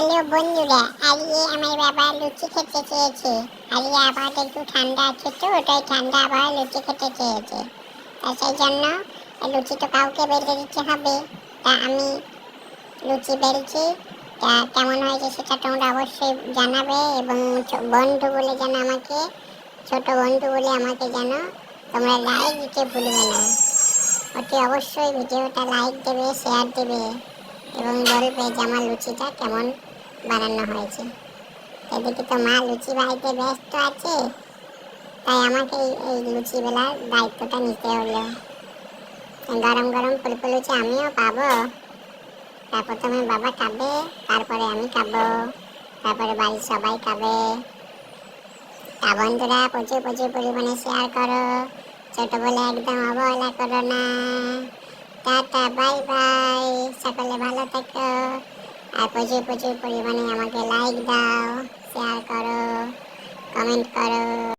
Hello বন্ধুরা, আজকে আমার বাবা লুচি খেতে চেয়েছে। আজকে আবহাওয়াটা একটু ঠান্ডা আছে তো ওটাই ঠান্ডা আবার লুচি খেতে চেয়েছে। তা সেই জন্য লুচি তো কাউকে বেলতে দিতে হবে। তা আমি লুচি বেলছি। তা কেমন হয়েছে সেটা তোমরা অবশ্যই জানাবে এবং বন্ধু বলে যেন আমাকে, ছোট বন্ধু বলে আমাকে যেন তোমরা লাইক দিতে ভুলবে না। অতি অবশ্যই ভিডিওটা লাইক দেবে শেয়ার দেবে এবং বলবে যে আমার লুচিটা কেমন বানানো হয়েছে। এদিকে তো মা লুচি বাড়িতে ব্যস্ত আছে, তাই আমাকে এই- লুচি বেলার দায়িত্বটা নিতে হলো। গরম গরম ফুলকো লুচি আমিও পাবো। তারপর প্রথমে বাবা খাবে, তারপরে আমি খাব, তারপরে বাড়ির সবাই খাবে। তা বন্ধুরা, প্রচুর প্রচুর পরিমাণে শেয়ার করো। ছোট বলে একদম অবহেলা করো না। টাটা বাই বাই সকলে ভালো থেকো। আর প্রচুর প্রচুর পরিমাণে আমাকে লাইক দাও শেয়ার করো কমেন্ট করো।